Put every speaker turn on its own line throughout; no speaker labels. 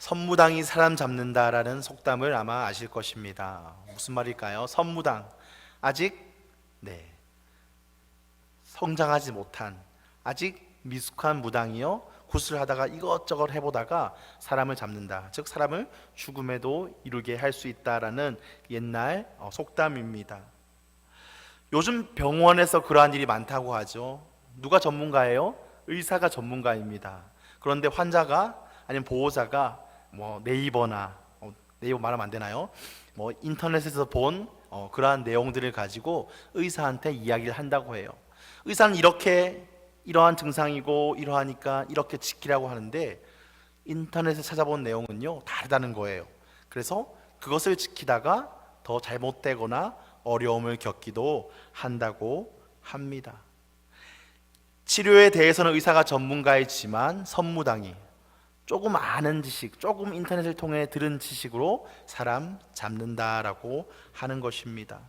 선무당이 사람 잡는다라는 속담을 아마 아실 것입니다. 무슨 말일까요? 선무당 아직 네 성장하지 못한 아직 미숙한 무당이요 굿을 하다가 이것저것 해보다가 사람을 잡는다. 즉 사람을 죽음에도 이르게 할 수 있다라는 옛날 어, 속담입니다. 요즘 병원에서 그러한 일이 많다고 하죠. 누가 전문가예요? 의사가 전문가입니다. 그런데 환자가 아니면 보호자가 뭐 네이버나 어, 네이버 말하면 안 되나요? 뭐 인터넷에서 본 어, 그러한 내용들을 가지고 의사한테 이야기를 한다고 해요. 의사는 이렇게 이러한 증상이고 이러하니까 이렇게 지키라고 하는데 인터넷에 찾아본 내용은요 다르다는 거예요. 그래서 그것을 지키다가 더 잘못되거나 어려움을 겪기도 한다고 합니다. 치료에 대해서는 의사가 전문가이지만 선무당이 조금 아는 지식, 조금 인터넷을 통해 들은 지식으로 사람 잡는다라고 하는 것입니다.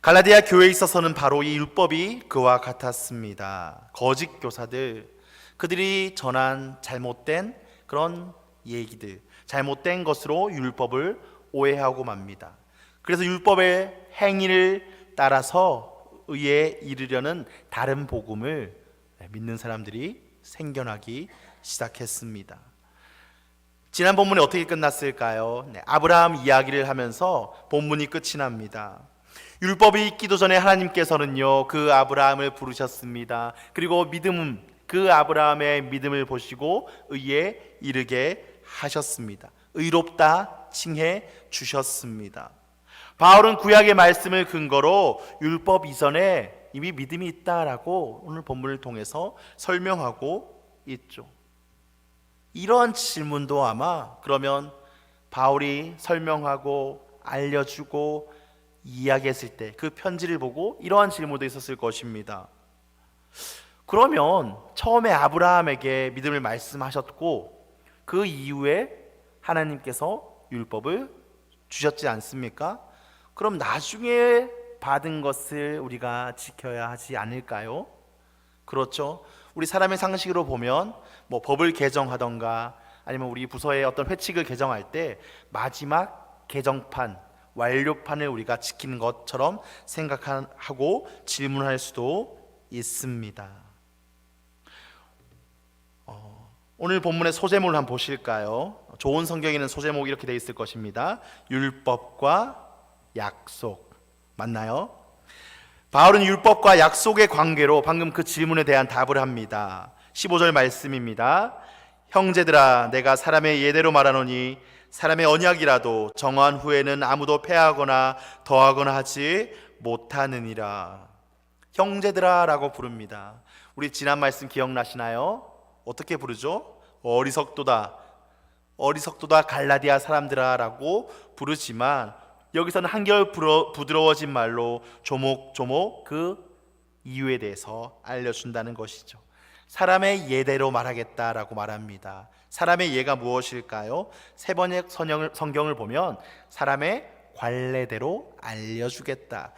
갈라디아 교회에 있어서는 바로 이 율법이 그와 같았습니다. 거짓 교사들, 그들이 전한 잘못된 그런 얘기들, 잘못된 것으로 율법을 오해하고 맙니다. 그래서 율법의 행위를 따라서 의에 이르려는 다른 복음을 믿는 사람들이 생겨나기 시작했습니다. 지난 본문이 어떻게 끝났을까요? 네, 아브라함 이야기를 하면서 본문이 끝이 납니다. 율법이 있기도 전에 하나님께서는요 그 아브라함을 부르셨습니다. 그리고 믿음 그 아브라함의 믿음을 보시고 의에 이르게 하셨습니다. 의롭다 칭해 주셨습니다. 바울은 구약의 말씀을 근거로 율법 이전에 이미 믿음이 있다라고 오늘 본문을 통해서 설명하고 있죠. 이러한 질문도 아마 그러면 바울이 설명하고 알려주고 이야기했을 때 그 편지를 보고 이러한 질문도 있었을 것입니다. 그러면 처음에 아브라함에게 믿음을 말씀하셨고 그 이후에 하나님께서 율법을 주셨지 않습니까? 그럼 나중에 받은 것을 우리가 지켜야 하지 않을까요? 그렇죠. 우리 사람의 상식으로 보면 뭐 법을 개정하던가 아니면 우리 부서의 어떤 회칙을 개정할 때 마지막 개정판 완료판을 우리가 지키는 것처럼 생각하고 질문할 수도 있습니다. 어, 오늘 본문의 소제목을 한번 보실까요? 좋은 성경에는 소제목이 이렇게 되어 있을 것입니다. 율법과 약속 맞나요? 바울은 율법과 약속의 관계로 방금 그 질문에 대한 답을 합니다. 15절 말씀입니다. 형제들아 내가 사람의 예대로 말하노니 사람의 언약이라도 정한 후에는 아무도 패하거나 더하거나 하지 못하느니라. 형제들아라고 부릅니다. 우리 지난 말씀 기억나시나요? 어떻게 부르죠? 어리석도다. 어리석도다 갈라디아 사람들아라고 부르지만 여기서는 한결 부드러워진 말로 조목조목 그 이유에 대해서 알려준다는 것이죠. 사람의 예대로 말하겠다라고 말합니다. 사람의 예가 무엇일까요? 세 번의 성경을 보면 사람의 관례대로 알려주겠다.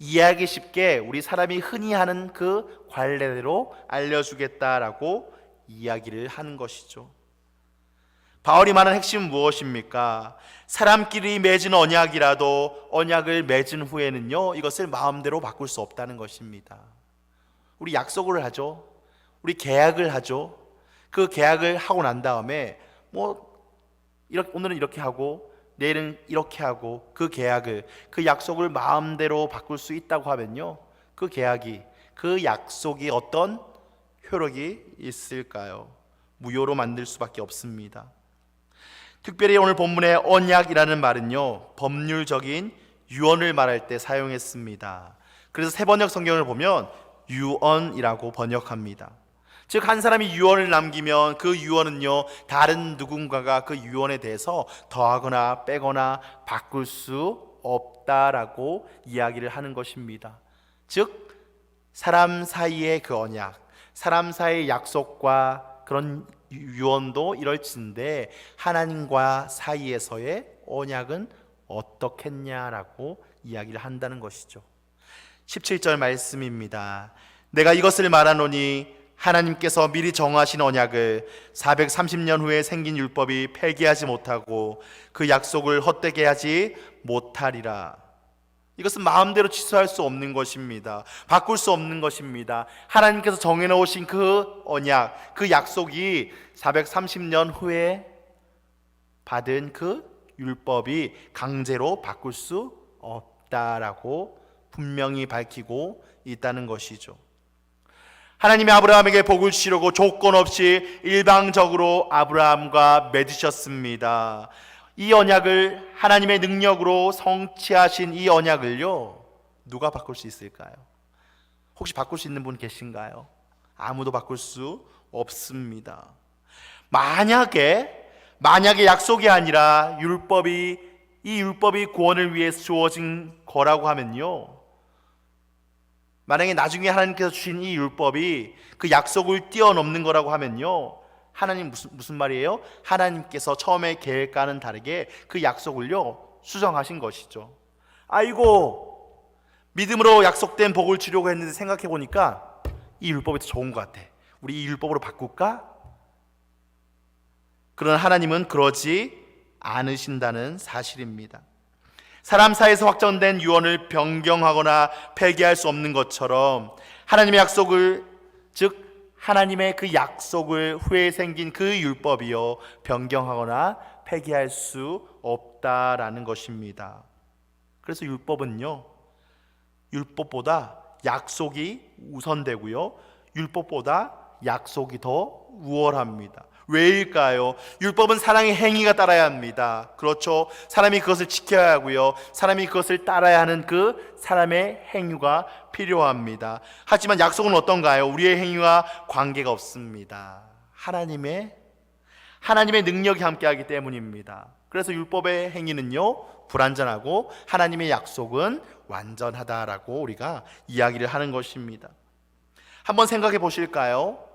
이해하기 쉽게 우리 사람이 흔히 하는 그 관례대로 알려주겠다라고 이야기를 하는 것이죠. 바울이 말하는 핵심은 무엇입니까? 사람끼리 맺은 언약이라도 언약을 맺은 후에는요, 이것을 마음대로 바꿀 수 없다는 것입니다. 우리 약속을 하죠. 우리 계약을 하죠. 그 계약을 하고 난 다음에 뭐 이렇게 오늘은 이렇게 하고 내일은 이렇게 하고 그 계약을 그 약속을 마음대로 바꿀 수 있다고 하면요. 그 계약이 그 약속이 어떤 효력이 있을까요? 무효로 만들 수밖에 없습니다. 특별히 오늘 본문의 언약이라는 말은요. 법률적인 유언을 말할 때 사용했습니다. 그래서 세 번역 성경을 보면 유언이라고 번역합니다. 즉 한 사람이 유언을 남기면 그 유언은요 다른 누군가가 그 유언에 대해서 더하거나 빼거나 바꿀 수 없다라고 이야기를 하는 것입니다. 즉 사람 사이의 그 언약, 사람 사이의 약속과 그런 유언도 이럴진데 하나님과 사이에서의 언약은 어떻겠냐라고 이야기를 한다는 것이죠. 17절 말씀입니다. 내가 이것을 말하노니 하나님께서 미리 정하신 언약을 430년 후에 생긴 율법이 폐기하지 못하고 그 약속을 헛되게 하지 못하리라. 이것은 마음대로 취소할 수 없는 것입니다. 바꿀 수 없는 것입니다. 하나님께서 정해놓으신 그 언약, 그 약속이 430년 후에 받은 그 율법이 강제로 바꿀 수 없다라고 분명히 밝히고 있다는 것이죠. 하나님이 아브라함에게 복을 주시려고 조건 없이 일방적으로 아브라함과 맺으셨습니다. 이 언약을 하나님의 능력으로 성취하신 이 언약을요 누가 바꿀 수 있을까요? 혹시 바꿀 수 있는 분 계신가요? 아무도 바꿀 수 없습니다. 만약에 만약에 약속이 아니라 율법이 이 율법이 구원을 위해 주어진 거라고 하면요. 만약에 나중에 하나님께서 주신 이 율법이 그 약속을 뛰어넘는 거라고 하면요. 하나님 무슨 무슨 말이에요? 하나님께서 처음에 계획과는 다르게 그 약속을요 수정하신 것이죠. 아이고 믿음으로 약속된 복을 주려고 했는데 생각해 보니까 이 율법이 더 좋은 것 같아. 우리 이 율법으로 바꿀까? 그러나 하나님은 그러지 않으신다는 사실입니다. 사람 사이에서 확정된 유언을 변경하거나 폐기할 수 없는 것처럼 하나님의 약속을 즉 하나님의 그 약속을 후에 생긴 그 율법이요 변경하거나 폐기할 수 없다라는 것입니다. 그래서 율법은요 율법보다 약속이 우선되고요 율법보다 약속이 더 우월합니다. 왜일까요? 율법은 사랑의 행위가 따라야 합니다. 그렇죠. 사람이 그것을 지켜야 하고요. 사람이 그것을 따라야 하는 그 사람의 행위가 필요합니다. 하지만 약속은 어떤가요? 우리의 행위와 관계가 없습니다. 하나님의 하나님의 능력이 함께하기 때문입니다. 그래서 율법의 행위는요 불완전하고 하나님의 약속은 완전하다라고 우리가 이야기를 하는 것입니다. 한번 생각해 보실까요?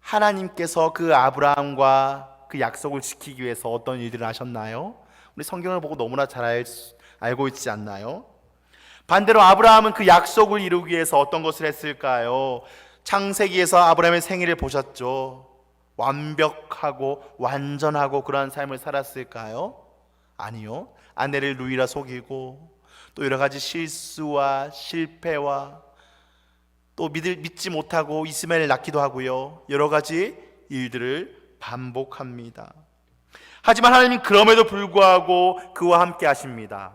하나님께서 그 아브라함과 그 약속을 지키기 위해서 어떤 일들을 하셨나요? 우리 성경을 보고 너무나 잘 알, 알고 있지 않나요? 반대로 아브라함은 그 약속을 이루기 위해서 어떤 것을 했을까요? 창세기에서 아브라함의 생일을 보셨죠. 완벽하고 완전하고 그러한 삶을 살았을까요? 아니요. 아내를 루이라 속이고 또 여러 가지 실수와 실패와 또 믿을, 믿지 못하고 이스마엘을 낳기도 하고요. 여러 가지 일들을 반복합니다. 하지만 하나님은 그럼에도 불구하고 그와 함께 하십니다.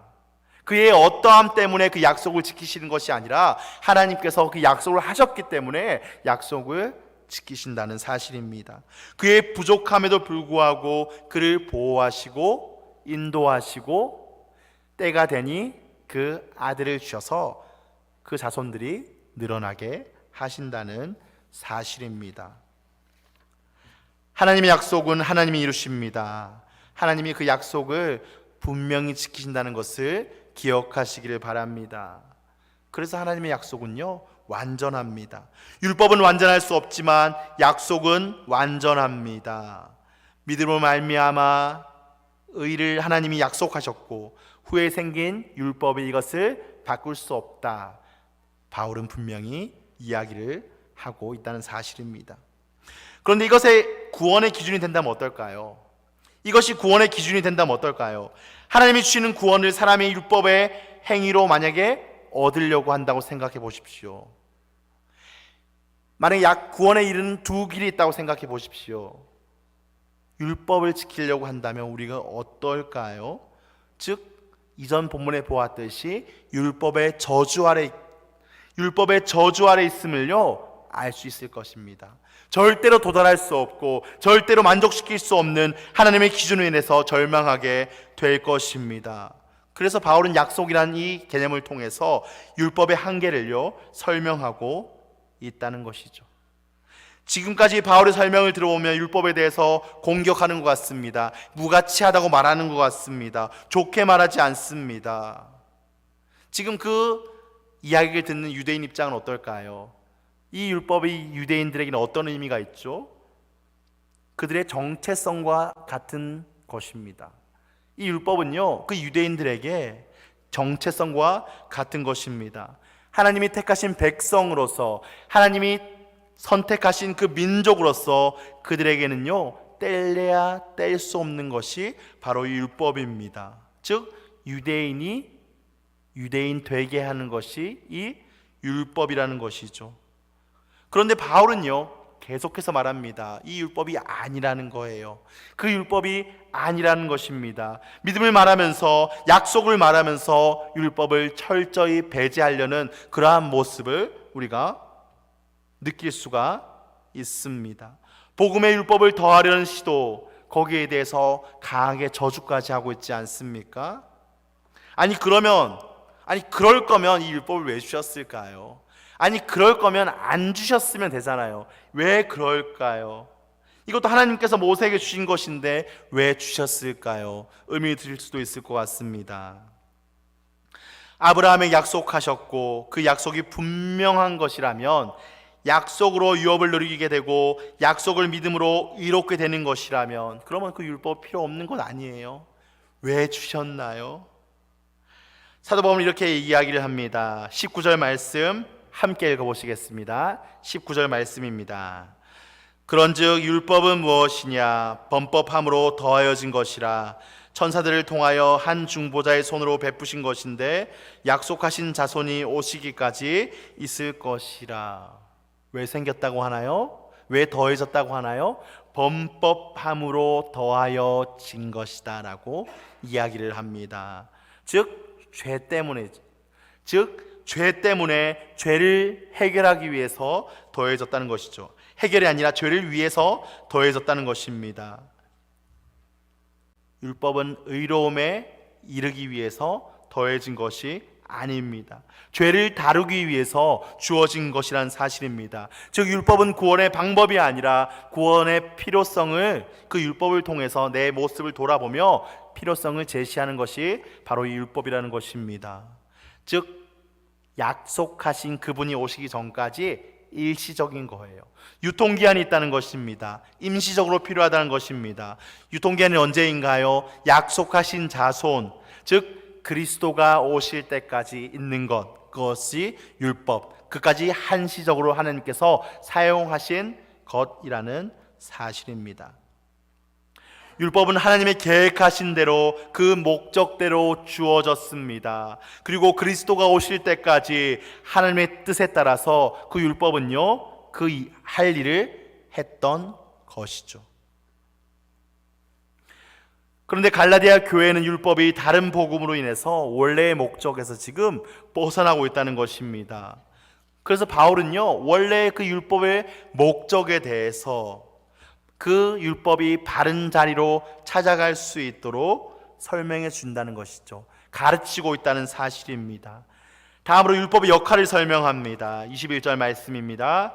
그의 어떠함 때문에 그 약속을 지키시는 것이 아니라 하나님께서 그 약속을 하셨기 때문에 약속을 지키신다는 사실입니다. 그의 부족함에도 불구하고 그를 보호하시고 인도하시고 때가 되니 그 아들을 주셔서 그 자손들이 늘어나게 하신다는 사실입니다. 하나님의 약속은 하나님이 이루십니다. 하나님이 그 약속을 분명히 지키신다는 것을 기억하시기를 바랍니다. 그래서 하나님의 약속은요, 완전합니다. 율법은 완전할 수 없지만 약속은 완전합니다. 믿음으로 말미암아 의를 하나님이 약속하셨고 후에 생긴 율법이 이것을 바꿀 수 없다. 바울은 분명히 이야기를 하고 있다는 사실입니다. 그런데 이것의 구원의 기준이 된다면 어떨까요? 이것이 구원의 기준이 된다면 어떨까요? 하나님이 주시는 구원을 사람의 율법의 행위로 만약에 얻으려고 한다고 생각해 보십시오. 만약에 약 구원에 이르는 두 길이 있다고 생각해 보십시오. 율법을 지키려고 한다면 우리가 어떨까요? 즉 이전 본문에 보았듯이 율법의 저주 아래 율법의 저주 아래 있음을요 알 수 있을 것입니다. 절대로 도달할 수 없고 절대로 만족시킬 수 없는 하나님의 기준으로 인해서 절망하게 될 것입니다. 그래서 바울은 약속이라는 이 개념을 통해서 율법의 한계를요 설명하고 있다는 것이죠. 지금까지 바울의 설명을 들어보면 율법에 대해서 공격하는 것 같습니다. 무가치하다고 말하는 것 같습니다. 좋게 말하지 않습니다. 지금 그 이야기를 듣는 유대인 입장은 어떨까요? 이 율법이 유대인들에게는 어떤 의미가 있죠? 그들의 정체성과 같은 것입니다. 이 율법은요, 그 유대인들에게 정체성과 같은 것입니다. 하나님이 택하신 백성으로서 하나님이 선택하신 그 민족으로서 그들에게는요 뗄래야 뗄 수 없는 것이 바로 이 율법입니다. 즉 유대인이 유대인 되게 하는 것이 이 율법이라는 것이죠. 그런데 바울은요 계속해서 말합니다. 이 율법이 아니라는 거예요. 그 율법이 아니라는 것입니다. 믿음을 말하면서 약속을 말하면서 율법을 철저히 배제하려는 그러한 모습을 우리가 느낄 수가 있습니다. 복음의 율법을 더하려는 시도 거기에 대해서 강하게 저주까지 하고 있지 않습니까? 아니 그러면 아니 그럴 거면 이 율법을 왜 주셨을까요? 아니 그럴 거면 안 주셨으면 되잖아요. 왜 그럴까요? 이것도 하나님께서 모세에게 주신 것인데 왜 주셨을까요? 의미 드릴 수도 있을 것 같습니다. 아브라함에 약속하셨고 그 약속이 분명한 것이라면 약속으로 유업을 누리게 되고 약속을 믿음으로 이롭게 되는 것이라면 그러면 그 율법 필요 없는 것 아니에요? 왜 주셨나요? 사도 바울은 이렇게 이야기를 합니다. 19절 말씀 함께 읽어 보시겠습니다. 19절 말씀입니다. 그런즉 율법은 무엇이냐 범법함으로 더하여진 것이라 천사들을 통하여 한 중보자의 손으로 베푸신 것인데 약속하신 자손이 오시기까지 있을 것이라 왜 생겼다고 하나요? 왜 더해졌다고 하나요? 범법함으로 더하여진 것이다라고 이야기를 합니다. 즉 죄 때문에 즉 죄 때문에 죄를 해결하기 위해서 더해졌다는 것이죠. 해결이 아니라 죄를 위해서 더해졌다는 것입니다. 율법은 의로움에 이르기 위해서 더해진 것이 아닙니다. 죄를 다루기 위해서 주어진 것이란 사실입니다. 즉 율법은 구원의 방법이 아니라 구원의 필요성을 그 율법을 통해서 내 모습을 돌아보며 필요성을 제시하는 것이 바로 이 율법이라는 것입니다. 즉 약속하신 그분이 오시기 전까지 일시적인 거예요. 유통기한이 있다는 것입니다. 임시적으로 필요하다는 것입니다. 유통기한이 언제인가요? 약속하신 자손, 즉 그리스도가 오실 때까지 있는 것, 그것이 율법, 그까지 한시적으로 하나님께서 사용하신 것이라는 사실입니다. 율법은 하나님의 계획하신 대로 그 목적대로 주어졌습니다. 그리고 그리스도가 오실 때까지 하나님의 뜻에 따라서 그 율법은요, 그 할 일을 했던 것이죠. 그런데 갈라디아 교회는 율법이 다른 복음으로 인해서 원래의 목적에서 지금 벗어나고 있다는 것입니다. 그래서 바울은요, 원래 그 율법의 목적에 대해서 그 율법이 바른 자리로 찾아갈 수 있도록 설명해 준다는 것이죠. 가르치고 있다는 사실입니다. 다음으로 율법의 역할을 설명합니다. 21절 말씀입니다.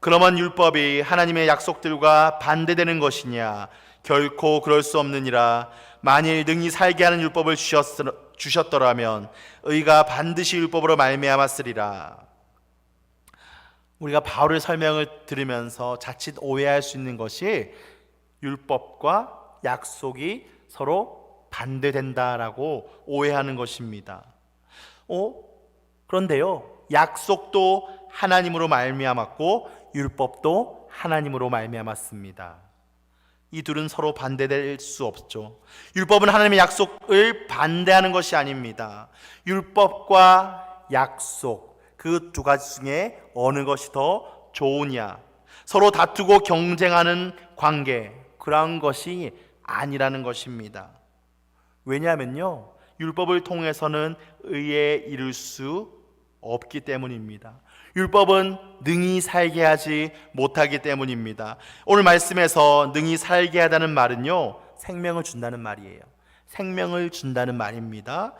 그러면 율법이 하나님의 약속들과 반대되는 것이냐? 결코 그럴 수 없느니라. 만일 능히 살게 하는 율법을 주셨더라면 의가 반드시 율법으로 말미암았으리라. 우리가 바울의 설명을 들으면서 자칫 오해할 수 있는 것이 율법과 약속이 서로 반대된다라고 오해하는 것입니다. 어? 그런데요. 약속도 하나님으로 말미암았고 율법도 하나님으로 말미암았습니다. 이 둘은 서로 반대될 수 없죠. 율법은 하나님의 약속을 반대하는 것이 아닙니다. 율법과 약속 그 두 가지 중에 어느 것이 더 좋으냐? 서로 다투고 경쟁하는 관계 그러한 것이 아니라는 것입니다. 왜냐하면요. 율법을 통해서는 의에 이를 수 없기 때문입니다. 율법은 능히 살게 하지 못하기 때문입니다. 오늘 말씀에서 능히 살게 하다는 말은요, 생명을 준다는 말이에요. 생명을 준다는 말입니다.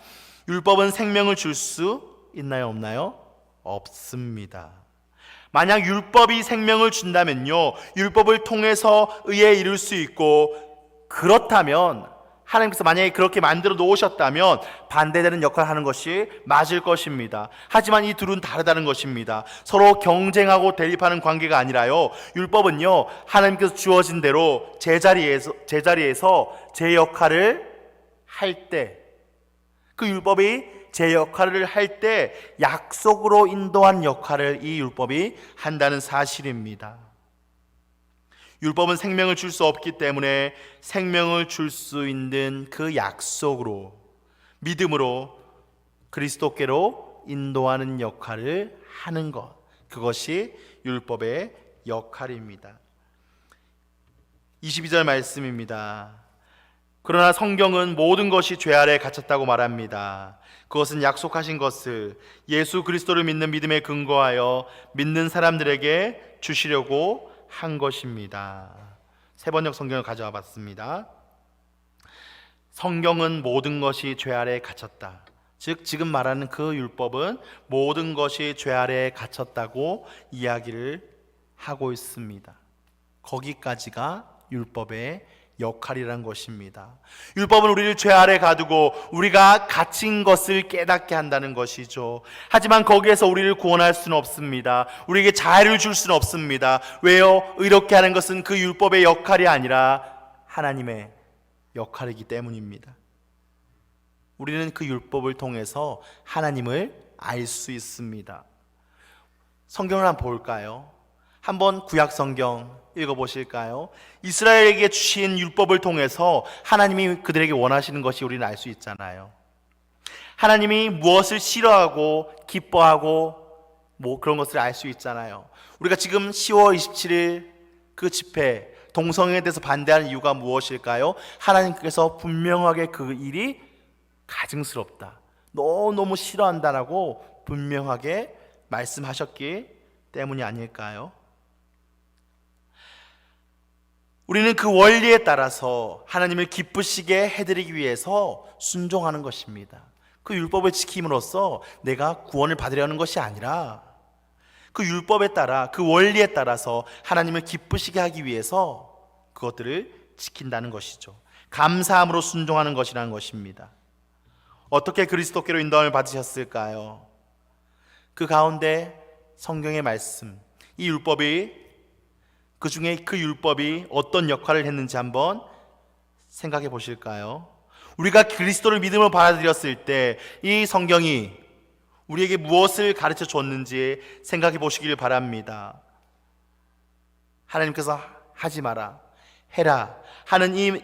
율법은 생명을 줄 수 있나요, 없나요? 없습니다. 만약 율법이 생명을 준다면요, 율법을 통해서 의에 이를 수 있고, 그렇다면 하나님께서 만약에 그렇게 만들어 놓으셨다면 반대되는 역할을 하는 것이 맞을 것입니다. 하지만 이 둘은 다르다는 것입니다. 서로 경쟁하고 대립하는 관계가 아니라요. 율법은요. 하나님께서 주어진 대로 제자리에서 제자리에서 제 역할을 할 때 그 율법이 제 역할을 할 때 약속으로 인도한 역할을 이 율법이 한다는 사실입니다. 율법은 생명을 줄 수 없기 때문에 생명을 줄 수 있는 그 약속으로 믿음으로 그리스도께로 인도하는 역할을 하는 것 그것이 율법의 역할입니다. 22절 말씀입니다. 그러나 성경은 모든 것이 죄 아래 갇혔다고 말합니다. 그것은 약속하신 것을 예수 그리스도를 믿는 믿음에 근거하여 믿는 사람들에게 주시려고 한 것입니다. 세 번역 성경을 가져와 봤습니다. 성경은 모든 것이 죄 아래 갇혔다. 즉 지금 말하는 그 율법은 모든 것이 죄 아래 갇혔다고 이야기를 하고 있습니다. 거기까지가 율법의 역할이란 것입니다. 율법은 우리를 죄 아래 가두고 우리가 갇힌 것을 깨닫게 한다는 것이죠. 하지만 거기에서 우리를 구원할 수는 없습니다. 우리에게 자유를 줄 수는 없습니다. 왜요? 의롭게 하는 것은 그 율법의 역할이 아니라 하나님의 역할이기 때문입니다. 우리는 그 율법을 통해서 하나님을 알 수 있습니다. 성경을 한번 볼까요? 한번 구약 성경 읽어 보실까요? 이스라엘에게 주신 율법을 통해서 하나님이 그들에게 원하시는 것이 우리는 알 수 있잖아요. 하나님이 무엇을 싫어하고 기뻐하고 뭐 그런 것을 알 수 있잖아요. 우리가 지금 10월 27일 그 집회 동성애에 대해서 반대하는 이유가 무엇일까요? 하나님께서 분명하게 그 일이 가증스럽다. 너무너무 싫어한다라고 분명하게 말씀하셨기 때문이 아닐까요? 우리는 그 원리에 따라서 하나님을 기쁘시게 해드리기 위해서 순종하는 것입니다. 그 율법을 지킴으로써 내가 구원을 받으려는 것이 아니라 그 율법에 따라 그 원리에 따라서 하나님을 기쁘시게 하기 위해서 그것들을 지킨다는 것이죠. 감사함으로 순종하는 것이라는 것입니다. 어떻게 그리스도께로 인도함을 받으셨을까요? 그 가운데 성경의 말씀, 이 율법이 그 중에 그 율법이 어떤 역할을 했는지 한번 생각해 보실까요? 우리가 그리스도를 믿음으로 받아들였을 때 이 성경이 우리에게 무엇을 가르쳐 줬는지 생각해 보시길 바랍니다. 하나님께서 하지 마라, 해라 하는 이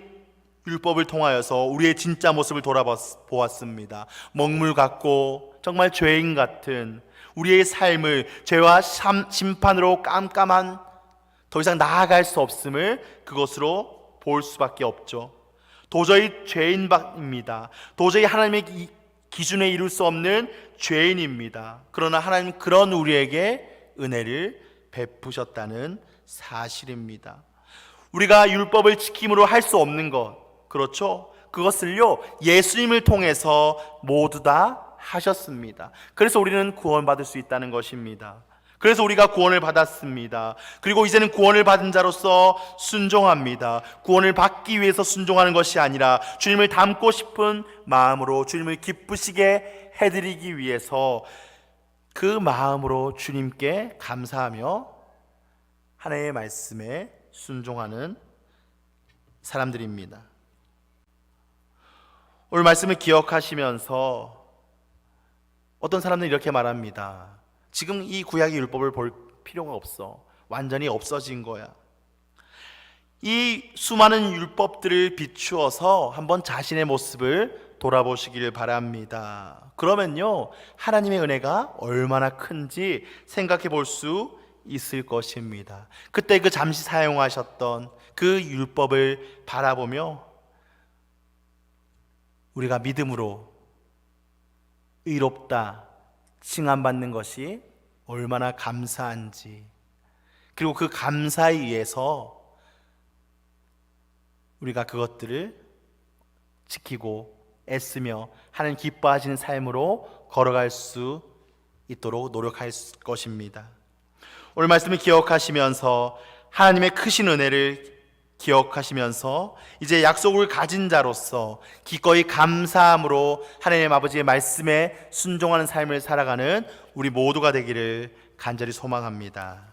율법을 통하여서 우리의 진짜 모습을 돌아보았습니다. 먹물 같고 정말 죄인 같은 우리의 삶을 죄와 심판으로 깜깜한 더 이상 나아갈 수 없음을 그것으로 볼 수밖에 없죠. 도저히 죄인입니다. 도저히 하나님의 기준에 이룰 수 없는 죄인입니다. 그러나 하나님 그런 우리에게 은혜를 베푸셨다는 사실입니다. 우리가 율법을 지킴으로 할 수 없는 것, 그렇죠? 그것을요, 예수님을 통해서 모두 다 하셨습니다. 그래서 우리는 구원받을 수 있다는 것입니다. 그래서 우리가 구원을 받았습니다. 그리고 이제는 구원을 받은 자로서 순종합니다. 구원을 받기 위해서 순종하는 것이 아니라 주님을 닮고 싶은 마음으로 주님을 기쁘시게 해드리기 위해서 그 마음으로 주님께 감사하며 하나님의 말씀에 순종하는 사람들입니다. 오늘 말씀을 기억하시면서 어떤 사람들은 이렇게 말합니다. 지금 이 구약의 율법을 볼 필요가 없어. 완전히 없어진 거야. 이 수많은 율법들을 비추어서 한번 자신의 모습을 돌아보시길 바랍니다. 그러면요, 하나님의 은혜가 얼마나 큰지 생각해 볼 수 있을 것입니다. 그때 그 잠시 사용하셨던 그 율법을 바라보며 우리가 믿음으로 의롭다, 칭함받는 것이 얼마나 감사한지 그리고 그 감사에 의해서 우리가 그것들을 지키고 애쓰며 하나님 기뻐하시는 삶으로 걸어갈 수 있도록 노력할 것입니다. 오늘 말씀을 기억하시면서 하나님의 크신 은혜를 기억하시면서 이제 약속을 가진 자로서 기꺼이 감사함으로 하나님 아버지의 말씀에 순종하는 삶을 살아가는 우리 모두가 되기를 간절히 소망합니다.